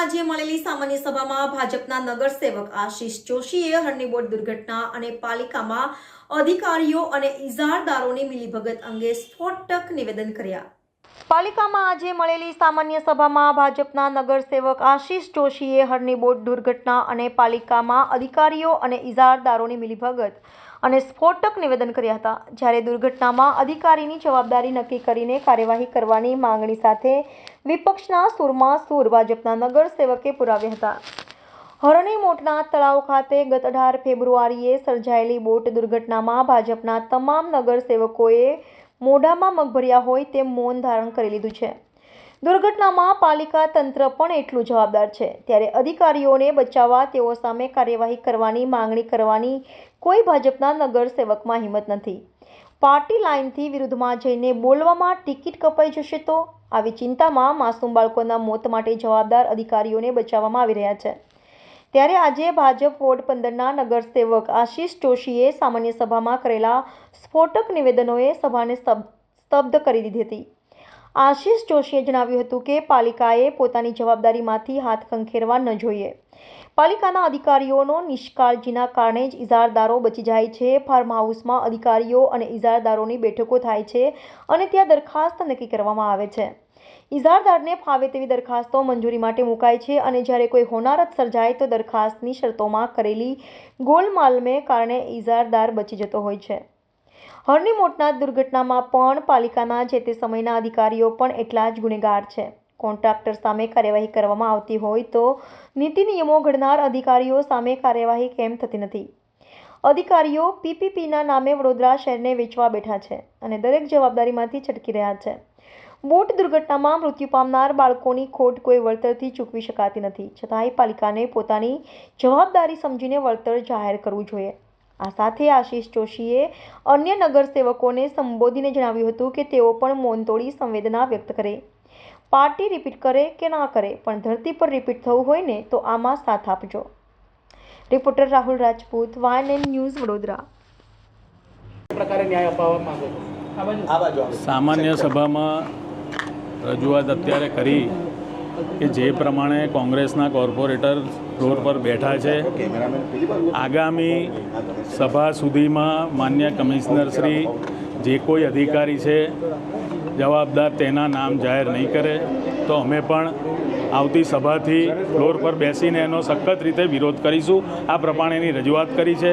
આજે મળેલી સામાન્ય સભામાં ભાજપના નગરસેવક આશીષ જોશીએ હરણીબોટ દુર્ઘટના અને પાલિકામાં અધિકારીઓ અને ઇજારદારોની મિલીભગત અંગે સ્ફોટક નિવેદન કર્યા. પાલિકામાં આજે મળેલી સામાન્ય સભામાં ભાજપના નગરસેવક આશીષ જોશીએ હરણીબોટ દુર્ઘટના અને પાલિકામાં અધિકારીઓ અને ઇજારદારોની મિલીભગત અને સ્ફોટક નિવેદન કર્યા હતા. જ્યારે દુર્ઘટનામાં અધિકારીની જવાબદારી નક્કી કરીને કાર્યવાહી કરવાની માંગણી સાથે વિપક્ષના સૂરમાં સૂર ભાજપના નગરસેવકે પુરાવ્યા હતા. હરણી મોટના તળાવ ખાતે ગત અઢાર ફેબ્રુઆરીએ સર્જાયેલી બોટ દુર્ઘટનામાં ભાજપના તમામ નગરસેવકોએ મોઢામાં મગભર્યા હોય તેમ મૌન ધારણ કરી લીધું છે. દુર્ઘટનામાં પાલિકા તંત્ર પણ એટલું જવાબદાર છે. ત્યારે અધિકારીઓને બચાવવા તેઓ સામે કાર્યવાહી કરવાની માંગણી કરવાની કોઈ ભાજપના નગરસેવકમાં હિંમત નથી. પાર્ટી લાઇનથી વિરુદ્ધમાં જઈને બોલવામાં ટિકિટ કપાઈ જશે તો આવી ચિંતામાં માસૂમ બાળકોના મોત માટે જવાબદાર અધિકારીઓને બચાવવામાં આવી રહ્યા છે. ત્યારે આજે ભાજપ વોર્ડ પંદરના નગરસેવક આશીષ જોશીએ સામાન્ય સભામાં કરેલા સ્ફોટક નિવેદનોએ સભાને સ્તબ- સ્તબ્ધ કરી દીધી હતી. આશીષ જોશીએ જણાવ્યું હતું કે પાલિકાએ પોતાની જવાબદારીમાંથી હાથ ખંખેરવા ન જોઈએ. પાલિકાના અધિકારીઓનો નિષ્કાળજીના કારણે જ ઇજારદારો બચી જાય છે. ફાર્મ હાઉસમાં અધિકારીઓ અને ઇજારદારોની બેઠકો થાય છે અને ત્યાં દરખાસ્ત નક્કી કરવામાં આવે છે. ઇજારદારને ફાવે તેવી દરખાસ્તો મંજૂરી માટે મુકાય છે અને જ્યારે કોઈ હોનારત સર્જાય તો દરખાસ્તની શરતોમાં કરેલી ગોલમાલને કારણે ઇજારદાર બચી જતો હોય છે. હરની મોટના દુર્ઘટનામાં પણ પાલિકાના જે તે સમયના અધિકારીઓ પણ એટલા જ ગુનેગાર છે. કોન્ટ્રાક્ટર સામે કાર્યવાહી કરવામાં આવતી હોય તો નીતિ નિયમો ઘડનાર અધિકારીઓ સામે કાર્યવાહી કેમ થતી નથી? અધિકારીઓ પીપીપીના નામે વડોદરા શહેરને વેચવા બેઠા છે અને દરેક જવાબદારીમાંથી છટકી રહ્યા છે. બોટ દુર્ઘટનામાં મૃત્યુ પામનાર બાળકોની ખોટ કોઈ વળતરથી ચૂકવી શકાતી નથી. છતાંય પાલિકાને પોતાની જવાબદારી સમજીને વળતર જાહેર કરવું જોઈએ. આ સાથે આશિષ જોશીએ અન્ય નગરસેવકોને સંબોધીને જણાવ્યું હતું કે તેઓ પણ મૌન તોડી સંવેદના વ્યક્ત કરે. પાર્ટી રિપીટ કરે કે ના કરે પણ ધરતી પર રિપીટ થવું હોય ને તો આમાં સાથ આપજો. Reporter Rahul Rajput YNN news Vadodara. પ્રકારે ન્યાય અપાવવા માંગો છો? આ બાજુ. આવો. સામાન્ય સભામાં રજૂઆત અત્યારે કરી કે જે પ્રમાણે કોંગ્રેસના કોર્પોરેટર ફ્લોર પર બેઠા છે. આગામી સભા સુધીમાં માન્ય કમિશનર શ્રી જે કોઈ અધિકારી છે, જવાબદાર તેના નામ જાહેર નહીં કરે. તો અમે પણ આવતી સભાથી ફ્લોર પર બેસીને એનો સખત રીતે વિરોધ કરીશું. આ પ્રમાણેની રજૂઆત કરી છે.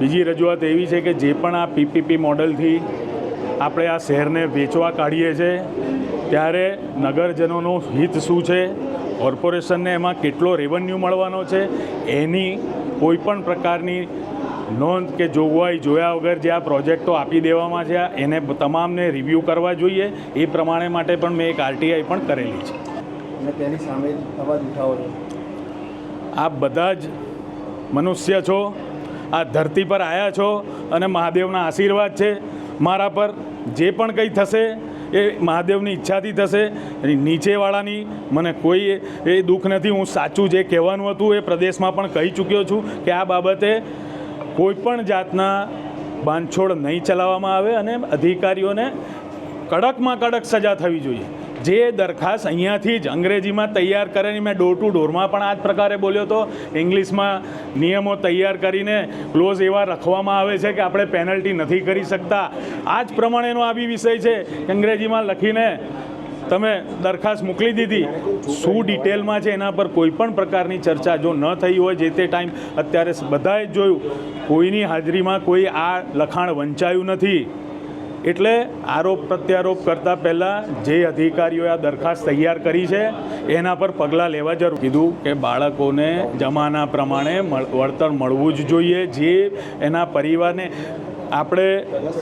બીજી રજૂઆત એવી છે કે જે પણ આ પીપીપી મોડલથી આપણે આ શહેરને વેચવા કાઢીએ છીએ ત્યારે નગરજનોનું હિત શું છે? કોર્પોરેશનને એમાં કેટલો રેવન્યુ મળવાનો છે એની કોઈ પણ પ્રકારની નોંધ કે જોગવાઈ જોયા વગર જે આ પ્રોજેક્ટો આપી દેવામાં છે એને તમામને રિવ્યૂ કરવા જોઈએ એ પ્રમાણે માટે પણ મેં એક આરટીઆઈ પણ કરેલી છે. અને તેની સામે અવાજ ઉઠાવો આપ બધા જ મનુષ્ય છો આ ધરતી પર આવ્યા છો અને મહાદેવના આશીર્વાદ છે. મારા પર જે પણ કંઈ થશે એ મહાદેવની ઈચ્છાથી થશે. નીચેવાળાની મને કોઈ એ દુઃખ નથી. હું સાચું જે કહેવાનું હતું એ પ્રદેશમાં પણ કહી ચૂક્યો છું કે આ બાબતે કોઈપણ જાતના બાંધછોડ નહીં ચલાવવામાં આવે અને અધિકારીઓને કડકમાં કડક સજા થવી જોઈએ. જે દરખાસ્ત અહીંયાથી જ અંગ્રેજીમાં તૈયાર કરીને મેં ડોર ટુ ડોરમાં પણ આ જ પ્રકારે બોલ્યો હતો. ઇંગ્લિશમાં નિયમો તૈયાર કરીને ક્લોઝ એવા રખવામાં આવે છે કે આપણે પેનલ્ટી નથી કરી શકતા. આ જ પ્રમાણેનો આ બી વિષય છે અંગ્રેજીમાં લખીને તમે દરખાસ્ત મોકલી દીધી. શું ડિટેલમાં છે એના પર કોઈ પણ પ્રકારની ચર્ચા જો ન થઈ હોય જે તે ટાઈમ અત્યારે બધાએ જોયું. કોઈની હાજરીમાં કોઈ આ લખાણ વંચાયું નથી. એટલે આરોપ પ્રત્યારોપ કરતાં પહેલાં જે અધિકારીઓએ આ દરખાસ્ત તૈયાર કરી છે, એના પર પગલાં લેવા જરૂર. કીધું કે બાળકોને જમાના પ્રમાણે વળતર મળવું જ જોઈએ, જે એના પરિવારને આપણે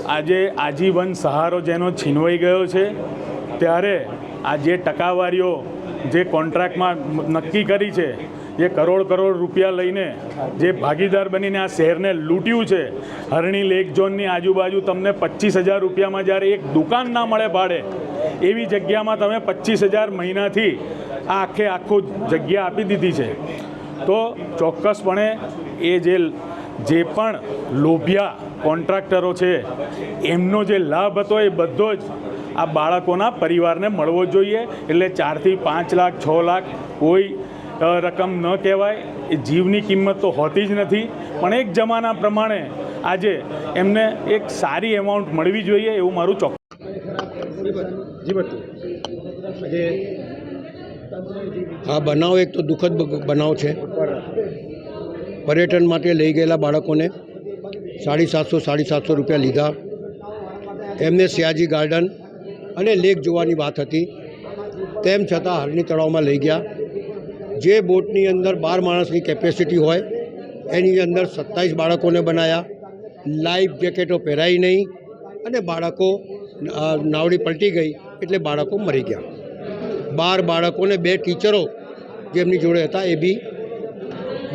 આજે આજીવન સહારો જેનો છીનવાઈ ગયો છે, ત્યારે આ જે ટકાવારીઓ જે કોન્ટ્રાક્ટમાં નક્કી કરી છે જે કરોડ કરોડ રૂપિયા લઈને જે ભાગીદાર બનીને આ શહેરને લૂંટ્યું છે, હરણી લેક ઝોનની આજુબાજુ તમને પચીસ હજાર રૂપિયામાં જ્યારે એક દુકાન ના મળે ભાડે, એવી જગ્યામાં તમે પચીસ હજાર મહિનાથી આ આખે આખું જગ્યા આપી દીધી છે. તો ચોક્કસપણે એ જે જે પણ લોભિયા કોન્ટ્રાક્ટરો છે, એમનો જે લાભ હતો એ બધો જ આ બાળકોના પરિવારને મળવો જોઈએ. એટલે ચારથી પાંચ લાખ, છ લાખ કોઈ રકમ ન કહેવાય, એ જીવની કિંમત તો હોતી જ નથી. પણ એક જમાના પ્રમાણે આજે એમને એક સારી એમાઉન્ટ મળવી જોઈએ એવું મારું ચોક્કસ આ બનાવ એક તો દુઃખદ બનાવ છે. પર્યટન માટે લઈ ગયેલા બાળકોને સાડી સાતસો સાડી સાતસો રૂપિયા લીધા. એમને સિયાજી ગાર્ડન અને લેક જોવાની વાત હતી. તેમ છતાં હરણી તળાવમાં લઈ ગયા. જે બોટની અંદર બાર માણસની કેપેસિટી હોય, એની અંદર સત્તાવીસ બાળકોને બનાવ્યા લાઈફ જેકેટો પહેરાઈ નહીં અને બાળકો નાવડી પલટી ગઈ એટલે બાળકો મરી ગયા. બાર બાળકોને બે ટીચરો જેમની જોડે હતા એ બી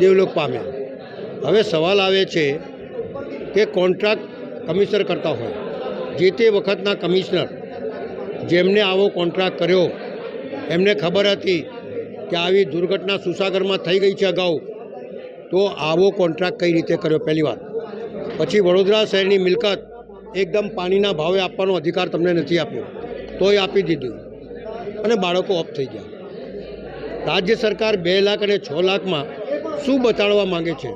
દેવલોક પામ્યા. હવે સવાલ આવે છે કે કોન્ટ્રાક્ટ કમિશનર કરતા હોય, જે તે વખતના કમિશનર જેમને આવો કોન્ટ્રાક્ટ કર્યો, એમને ખબર હતી કે આવી દુર્ઘટના સુસાગરમાં થઈ ગઈ છે અગાઉ, તો આવો કોન્ટ્રાક્ટ કઈ રીતે કર્યો? પહેલી વાત. પછી વડોદરા શહેરની મિલકત એકદમ પાણીના ભાવે આપવાનો અધિકાર તમને નથી આપ્યો, તોય આપી દીધું. અને બાળકો ઓફ થઈ ગયા. રાજ્ય સરકાર બે લાખ અને છ લાખમાં શું બતાડવા માંગે છે?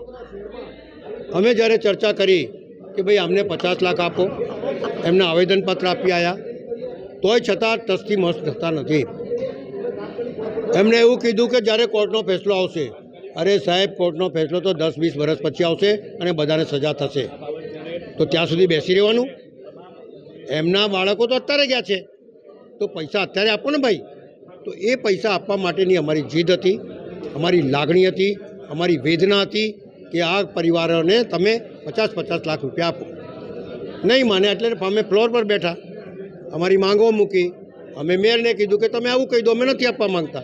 અમે જ્યારે ચર્ચા કરી કે ભાઈ અમને પચાસ લાખ આપો, એમને આવેદનપત્ર આપી આવ્યા તોય છતાં ટ્રસ્ટી મસ્ત થતા નથી. એમણે એવું કીધું કે જ્યારે કોર્ટનો ફેસલો આવશે, અરે સાહેબ, કોર્ટનો ફેસલો તો દસ વીસ વર્ષ પછી આવશે અને બધાને સજા થશે. તો ત્યાં સુધી બેસી રહેવાનું? એમના બાળકો તો અત્યારે ગયા છે. તો પૈસા અત્યારે આપો ને ભાઈ. તો એ પૈસા આપવા માટેની અમારી જીદ હતી, અમારી લાગણી હતી, અમારી વેદના હતી કે આ પરિવારોને તમે પચાસ પચાસ લાખ રૂપિયા આપો. નહીં માને એટલે અમે ફ્લોર પર બેઠા. અમારી માંગો મૂકી. અમે મેયરને કીધું કે તમે આવું કહી દો, અમે નથી આપવા માંગતા.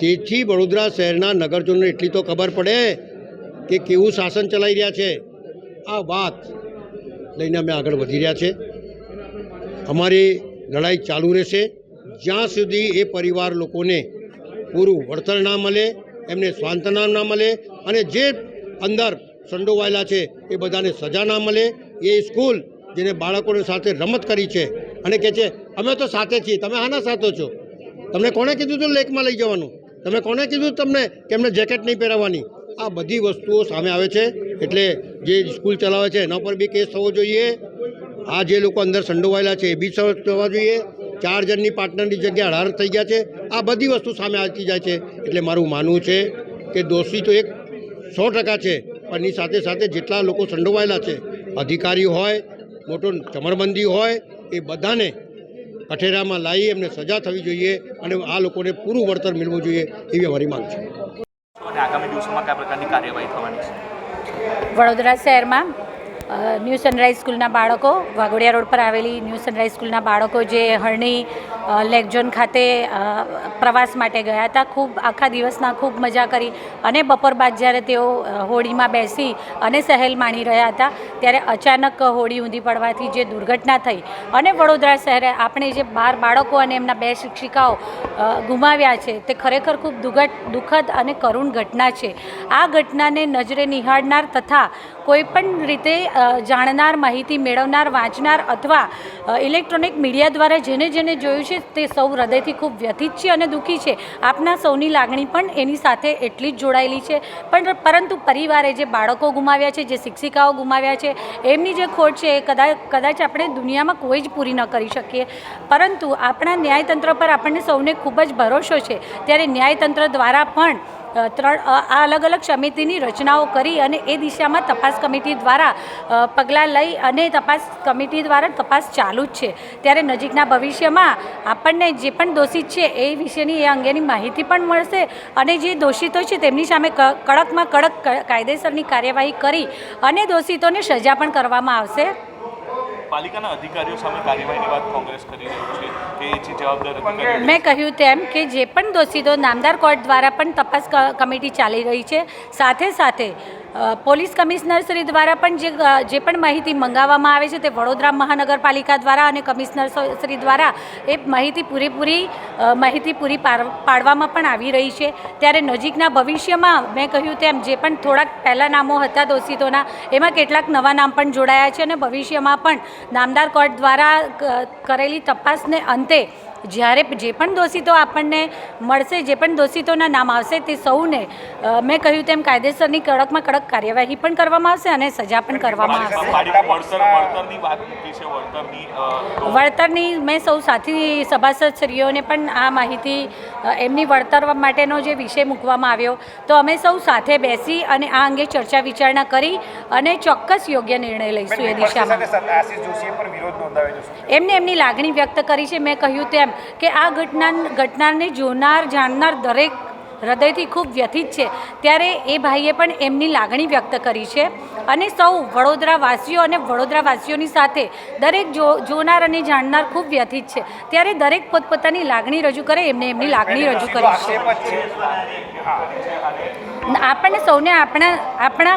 તેથી વડોદરા શહેરના નગરજનોને એટલી તો ખબર પડે કે કેવું શાસન ચલાવી રહ્યા છે. આ વાત લઈને અમે આગળ વધી રહ્યા છે. અમારી લડાઈ ચાલુ રહેશે. જ્યાં સુધી એ પરિવાર લોકોને પૂરું વળતર ના મળે, એમને સ્વાંતના ના મળે અને જે અંદર સંડોવાયેલા છે એ બધાને સજા ના મળે, એ સ્કૂલ જેને બાળકોને સાથે રમત કરી છે અને કહે છે, અમે તો સાથે છીએ. તમે આના સાથે છો? તમને કોણે કીધું હતું લેકમાં લઈ જવાનું? તમે કોને કીધું તમને કે એમને જેકેટ નહીં પહેરાવવાની? આ બધી વસ્તુઓ સામે આવે છે. એટલે જે સ્કૂલ ચલાવે છે, એના પર બી કેસ થવો જોઈએ. આ જે લોકો અંદર સંડોવાયેલા છે, એ બી થવા જોઈએ. ચાર જણની પાર્ટનરની જગ્યાએ અઢાર થઈ ગયા છે. આ બધી વસ્તુ સામે આવતી જાય છે. એટલે મારું માનવું છે કે દોષી તો એક સો ટકા છે, પણ સાથે સાથે જેટલા લોકો સંડોવાયેલા છે અધિકારી હોય, મોટો ચમરબંધી હોય, એ બધાને કઠેરામાં લાવી એમને સજા થવી જોઈએ અને આ લોકોને પૂરું વળતર મેળવવું જોઈએ એવી અમારી માંગ છે. અને આગામી દિવસોમાં કયા પ્રકારની કાર્યવાહી થવાની છે? વડોદરા શહેરમાં ન્યૂ સનરાઈઝ સ્કૂલના બાળકો, વાઘોડિયા રોડ પર આવેલી ન્યૂ સનરાઈઝ સ્કૂલના બાળકો જે હરણી લેકઝોન ખાતે પ્રવાસ માટે ગયા હતા, ખૂબ આખા દિવસના ખૂબ મજા કરી અને બપોર બાદ જ્યારે તેઓ હોળીમાં બેસી અને સહેલ માણી રહ્યા હતા, ત્યારે અચાનક હોડી ઊંધી પડવાથી જે દુર્ઘટના થઈ અને વડોદરા શહેરે આપણે જે બાર બાળકો અને એમના બે શિક્ષિકાઓ ગુમાવ્યા છે. તે ખરેખર ખૂબ દુગટ, દુઃખદ અને કરુણ ઘટના છે. આ ઘટનાને નજરે નિહાળનાર તથા કોઈપણ રીતે જાણનાર, માહિતી મેળવનાર, વાંચનાર અથવા ઇલેક્ટ્રોનિક મીડિયા દ્વારા જેને જેને જોયું છે તે સૌ હૃદયથી ખૂબ વ્યથિત છે અને દુઃખી છે. આપના સૌની લાગણી પણ એની સાથે એટલી જ જોડાયેલી છે. પણ પરંતુ પરિવારે જે બાળકો ગુમાવ્યા છે, જે શિક્ષિકાઓ ગુમાવ્યા છે, એમની જે ખોટ છે એ કદાચ કદાચ આપણે દુનિયામાં કોઈ જ પૂરી ન કરી શકીએ. પરંતુ આપણા ન્યાયતંત્ર પર આપણને સૌને ખૂબ જ ભરોસો છે. ત્યારે ન્યાયતંત્ર દ્વારા પણ ત્રણ આ અલગ અલગ સમિતિની રચનાઓ કરી અને એ દિશામાં તપાસ કમિટી દ્વારા પગલાં લઈ અને તપાસ કમિટી દ્વારા તપાસ ચાલુ જ છે. ત્યારે નજીકના ભવિષ્યમાં આપણને જે પણ દોષિત છે એ વિશેની એ અંગેની માહિતી પણ મળશે અને જે દોષિતો છે તેમની સામે કડકમાં કડક કાયદેસરની કાર્યવાહી કરી અને દોષિતોને સજા પણ કરવામાં આવશે. પાલિકાના અધિકારીઓ સામે કાર્યવાહીની વાત કોંગ્રેસ કરી રહ્યું છે કે જે જવાબદાર મેં કહ્યું તેમ કે જે પણ દોષિતો નામદાર કોર્ટ દ્વારા પણ તપાસ કમિટી ચાલી રહી છે સાથે સાથે પોલીસ કમિશનર શ્રી દ્વારા પણ જે જે પણ માહિતી મંગાવવામાં આવે છે તે વડોદરા મહાનગરપાલિકા દ્વારા અને કમિશનર શ્રી દ્વારા એ માહિતી પૂરેપૂરી માહિતી પૂરી પાડ- પાડવામાં પણ આવી રહી છે. ત્યારે નજીકના ભવિષ્યમાં મેં કહ્યું તેમ જે પણ થોડાક પહેલાં નામો હતા દોષિતોના, એમાં કેટલાક નવા નામ પણ જોડાયા છે અને ભવિષ્યમાં પણ નામદાર કોર્ટ દ્વારા કરેલી તપાસને અંતે જ્યારે જે પણ દોષિતો આપણને મળશે જે પણ દોષિતોના નામ આવશે તે સૌને મેં કહ્યું તેમ કાયદેસરની કડકમાં કડક કાર્યવાહી પણ કરવામાં આવશે અને સજા પણ કરવામાં આવશે. વળતરની મેં સૌ સાથી સભાસદશ્રીઓને પણ આ માહિતી એમની વળતર માટેનો જે વિષય મૂકવામાં આવ્યો તો અમે સૌ સાથે બેસી અને આ અંગે ચર્ચા વિચારણા કરી અને ચોક્કસ યોગ્ય નિર્ણય લઈશું એ દિશામાં. એમને એમની લાગણી વ્યક્ત કરી છે. મેં કહ્યું તેમ કે આ ઘટના ઘટનાને જોનાર જાણનાર દરેક હૃદયથી ખૂબ વ્યથિત છે. ત્યારે એ ભાઈએ પણ એમની લાગણી વ્યક્ત કરી છે. અને સૌ વડોદરાવાસીઓ અને વડોદરાવાસીઓની સાથે દરેક જો જોનાર અને જાણનાર ખૂબ વ્યથિત છે. ત્યારે દરેક પોતપોતાની લાગણી રજૂ કરે એમને એમની લાગણી રજૂ કરી છે. આપણને સૌને આપણા આપણા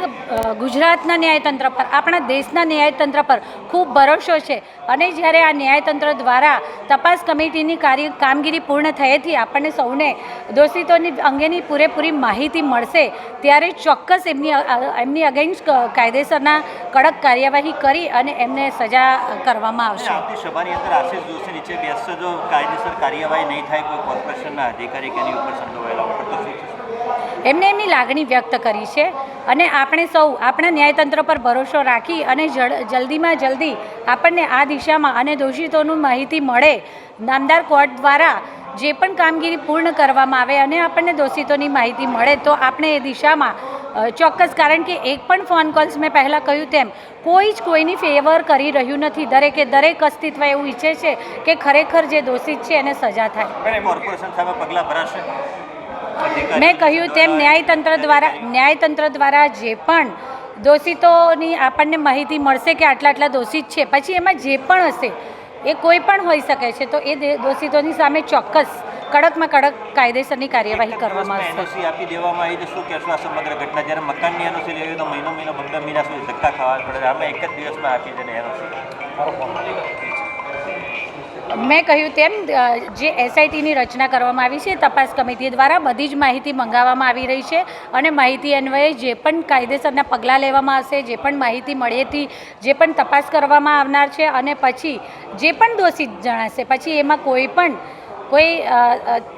ગુજરાતના ન્યાયતંત્ર પર આપણા દેશના ન્યાયતંત્ર પર ખૂબ ભરોસો છે. અને જ્યારે આ ન્યાયતંત્ર દ્વારા તપાસ કમિટીની કાર્ય કામગીરી પૂર્ણ થયેથી આપણને સૌને દોષિતોની અંગેની પૂરેપૂરી માહિતી મળશે ત્યારે ચોક્કસ એમની એમની અગેન્સ્ટ કાયદેસરના કડક કાર્યવાહી કરી અને એમને સજા કરવામાં આવશે. આવતી સભાની અંદર આશીષ જોશી નીચે બેસશે. જો કાયદેસર કાર્યવાહી નહીં થાય કોઈ કોર્પોરેશનના અધિકારી કે એની ઉપર સંડોવાયેલા ઉપર તો શું એમને એમની લાગણી વ્યક્ત કરી છે અને આપણે સૌ આપણા ન્યાયતંત્ર પર ભરોસો રાખી અને જલ્દીમાં જલ્દી આપણને આ દિશામાં અને દોષિતોનું માહિતી મળે. નામદાર કોર્ટ દ્વારા જે પણ કામગીરી પૂર્ણ કરવામાં આવે અને આપણને દોષિતોની માહિતી મળે તો આપણે એ દિશામાં ચોક્કસ કારણ કે એક પણ ફોન કોલ્સ મેં પહેલાં કહ્યું તેમ કોઈ જ કોઈની ફેવર કરી રહ્યું નથી. દરેકે દરેક અસ્તિત્વ એવું ઈચ્છે છે કે ખરેખર જે દોષિત છે એને સજા થાય. મેં કહ્યું તેમ ન્યાયતંત્ર દ્વારા ન્યાયતંત્ર દ્વારા જે પણ દોષિતોની આપણને માહિતી મળશે કે આટલા આટલા દોષિત છે પછી એમાં જે પણ હશે એ કોઈ પણ હોઈ શકે છે તો એ દે- દોષિતોની સામે ચોક્કસ કડકમાં કડક કાયદેસરની કાર્યવાહી કરવામાં આવશે. એનઓસી આપી દેવામાં આવી શું કહેશો આ સમગ્ર ઘટના? જ્યારે મકાનની એનઓસી લેવી હોય તો મહિનો મહિનો પંદર મહિના સુધી ધક્કા ખાવા પડે. આમાં એક જ દિવસમાં આપી દે ને એનઓસી મેં કહ્યું તેમ જે એસઆઈટીની રચના કરવામાં આવી છે, તપાસ કમિટી દ્વારા બધી જ માહિતી મંગાવવામાં આવી રહી છે અને માહિતી અન્વયે જે પણ કાયદેસરના પગલાં લેવામાં આવશે, જે પણ માહિતી મળેથી જે પણ તપાસ કરવામાં આવનાર છે અને પછી જે પણ દોષિત જણાશે, પછી એમાં કોઈ પણ, કોઈ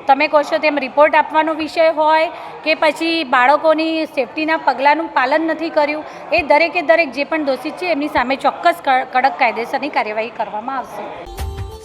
તમે કહો છો તેમ રિપોર્ટ આપવાનો વિષય હોય કે પછી બાળકોની સેફટીના પગલાંનું પાલન નથી કર્યું, એ દરેકે દરેક જે પણ દોષિત છે એમની સામે ચોક્કસ કડક કાયદેસરની કાર્યવાહી કરવામાં આવશે.